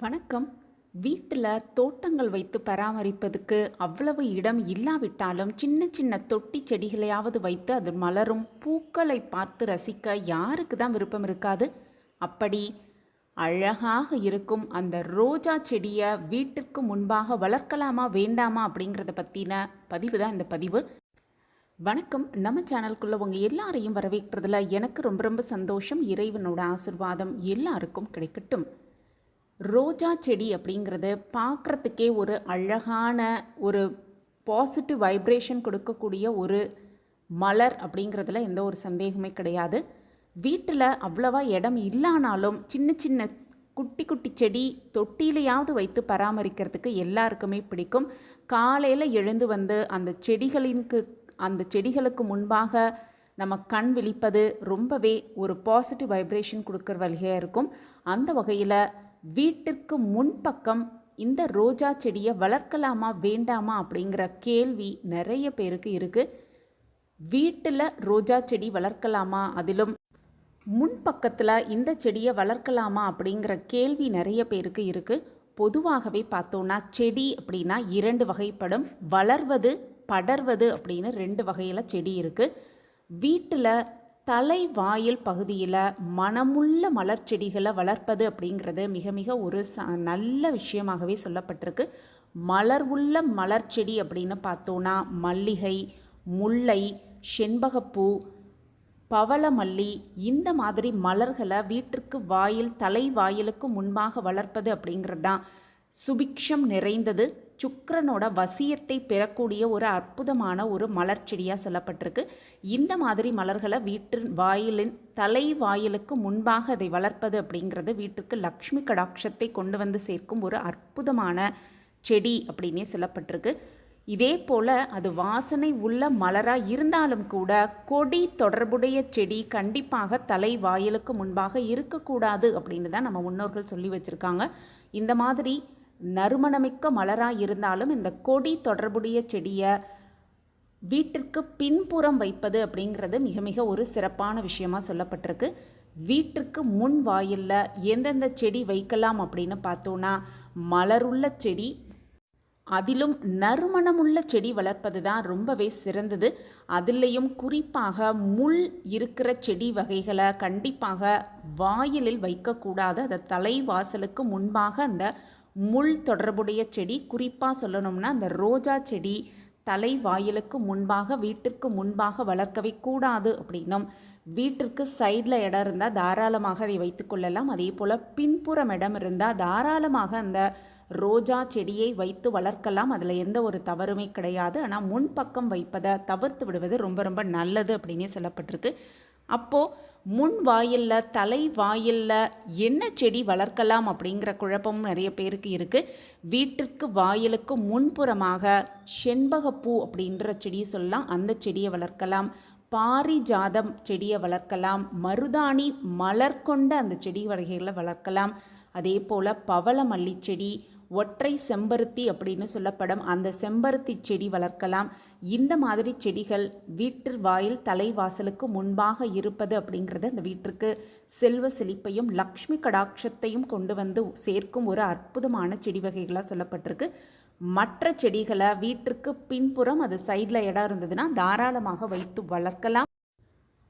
வணக்கம். வீட்டில் தோட்டங்கள் வைத்து பராமரிப்பதுக்கு அவ்வளவு இடம் இல்லாவிட்டாலும் சின்ன சின்ன தொட்டி செடிகளையாவது வைத்து அது மலரும். பூக்களை பார்த்து ரசிக்க யாருக்கு தான் விருப்பம் இருக்காது? அப்படி அழகாக இருக்கும் அந்த ரோஜா செடியை வீட்டிற்கு முன்பாக வளர்க்கலாமா வேண்டாமா அப்படிங்கிறத பற்றின பதிவு தான் இந்த பதிவு. வணக்கம். நம்ம சேனலுக்குள்ள உங்கள் எல்லாரையும் வரவேற்கிறதுல எனக்கு ரொம்ப ரொம்ப சந்தோஷம். இறைவனோட ஆசிர்வாதம் எல்லாருக்கும் கிடைக்கட்டும். ரோஜா செடி அப்படிங்கிறது பார்க்குறதுக்கே ஒரு அழகான ஒரு பாசிட்டிவ் வைப்ரேஷன் கொடுக்கக்கூடிய ஒரு மலர் அப்படிங்கிறதுல எந்த ஒரு சந்தேகமே கிடையாது. வீட்டில் அவ்வளவா இடம் இல்லானாலும் சின்ன சின்ன குட்டி குட்டி செடி தொட்டியிலையாவது வைத்து பராமரிக்கிறதுக்கு எல்லாருக்குமே பிடிக்கும். காலையில் எழுந்து வந்து அந்த செடிகளின்க்கு அந்த செடிகளுக்கு முன்பாக நம்ம கண் விழிப்பது ரொம்பவே ஒரு பாசிட்டிவ் வைப்ரேஷன் கொடுக்குற வகையாக இருக்கும். அந்த வகையில் வீட்டிற்கு முன்பக்கம் இந்த ரோஜா செடியை வளர்க்கலாமா வேண்டாமா அப்படிங்கிற கேள்வி நிறைய பேருக்கு இருக்குது வீட்டில் ரோஜா செடி வளர்க்கலாமா அதிலும் முன்பக்கத்தில் இந்த செடியை வளர்க்கலாமா அப்படிங்கிற கேள்வி நிறைய பேருக்கு இருக்குது பொதுவாகவே பார்த்தோன்னா செடி அப்படின்னா இரண்டு வகைப்படும். வளர்வது படர்வது அப்படின்னு ரெண்டு வகையில் செடி இருக்குது வீட்டில் தலைவாயில் பகுதியில் மனமுள்ள மலர் செடிகளை வளர்ப்பது அப்படிங்கிறது மிக மிக ஒரு ச நல்ல விஷயமாகவே சொல்லப்பட்டிருக்கு. மலர் உள்ள மலர் செடி அப்படின்னு பார்த்தோன்னா மல்லிகை முல்லை செண்பகப்பூ பவளமல்லி இந்த மாதிரி மலர்களை வீட்டிற்கு வாயில் தலை வாயிலுக்கு முன்பாக வளர்ப்பது அப்படிங்கிறது தான் சுபிக்ஷம் நிறைந்தது. சுக்கரனோட வசியத்தை பெறக்கூடிய ஒரு அற்புதமான ஒரு மலர் செடியாக சொல்லப்பட்டிருக்கு. இந்த மாதிரி மலர்களை வீட்டு வாயிலின் தலை வாயிலுக்கு முன்பாக அதை வளர்ப்பது அப்படிங்கிறது வீட்டுக்கு லக்ஷ்மி கடாட்சத்தை கொண்டு வந்து சேர்க்கும் ஒரு அற்புதமான செடி அப்படின்னே சொல்லப்பட்டிருக்கு. இதே போல் அது வாசனை உள்ள மலராக இருந்தாலும் கூட கொடி தொடர்புடைய செடி கண்டிப்பாக தலை வாயிலுக்கு முன்பாக இருக்கக்கூடாது அப்படின்னு தான் நம்ம முன்னோர்கள் சொல்லி வச்சுருக்காங்க. இந்த மாதிரி நறுமணமிக்க மலராக இருந்தாலும் இந்த கொடி தொடர்புடைய செடியை வீட்டிற்கு பின்புறம் வைப்பது அப்படிங்கிறது மிக மிக ஒரு சிறப்பான விஷயமா சொல்லப்பட்டிருக்கு. வீட்டிற்கு முன் வாயிலில் எந்தெந்த செடி வைக்கலாம் அப்படின்னு பார்த்தோன்னா மலருள்ள செடி அதிலும் நறுமணமுள்ள செடி வளர்ப்பது தான் ரொம்பவே சிறந்தது. அதுலேயும் குறிப்பாக முள் இருக்கிற செடி வகைகளை கண்டிப்பாக வாயிலில் வைக்கக்கூடாது. அதை தலைவாசலுக்கு முன்பாக அந்த முள் தொடர்புடைய செடி குறிப்பாக சொல்லணும்னா அந்த ரோஜா செடி தலை வாயிலுக்கு முன்பாக வீட்டிற்கு முன்பாக வளர்க்கவே கூடாது அப்படின்னும். வீட்டிற்கு சைடில் இடம் இருந்தால் தாராளமாக அதை வைத்துக்கொள்ளலாம் அதே போல் பின்புறம் இடம் இருந்தால் தாராளமாக அந்த ரோஜா செடியை வைத்து வளர்க்கலாம். அதில் எந்த ஒரு தவறுமே கிடையாது. ஆனால் முன்பக்கம் வைப்பதை தவிர்த்து விடுவது ரொம்ப ரொம்ப நல்லது அப்படின்னே சொல்லப்பட்டிருக்கு. அப்போது முன் வாயிலில் தலை வாயிலில் என்ன செடி வளர்க்கலாம் அப்படிங்கிற குழப்பமும் நிறைய பேருக்கு இருக்குது வீட்டிற்கு வாயிலுக்கு முன்புறமாக செண்பகப்பூ அப்படின்ற செடியை சொல்லலாம். அந்த செடியை வளர்க்கலாம். பாரிஜாதம் செடியை வளர்க்கலாம். மருதாணி மலர் கொண்ட அந்த செடி வகைகளை வளர்க்கலாம். அதே போல் பவள மல்லி செடி ஒற்றை செம்பருத்தி அப்படின்னு சொல்லப்படும் அந்த செம்பருத்தி செடி வளர்க்கலாம். இந்த மாதிரி செடிகள் வீட்டு வாயில் தலைவாசலுக்கு முன்பாக இருப்பது அப்படிங்கிறது அந்த வீட்டிற்கு செல்வ செழிப்பையும் லக்ஷ்மி கடாட்சத்தையும் கொண்டு வந்து சேர்க்கும் ஒரு அற்புதமான செடி வகைகளாக சொல்லப்பட்டிருக்கு. மற்ற செடிகளை வீட்டிற்கு பின்புறம் அது சைடில் இடம் இருந்ததுன்னா தாராளமாக வைத்து வளர்க்கலாம்.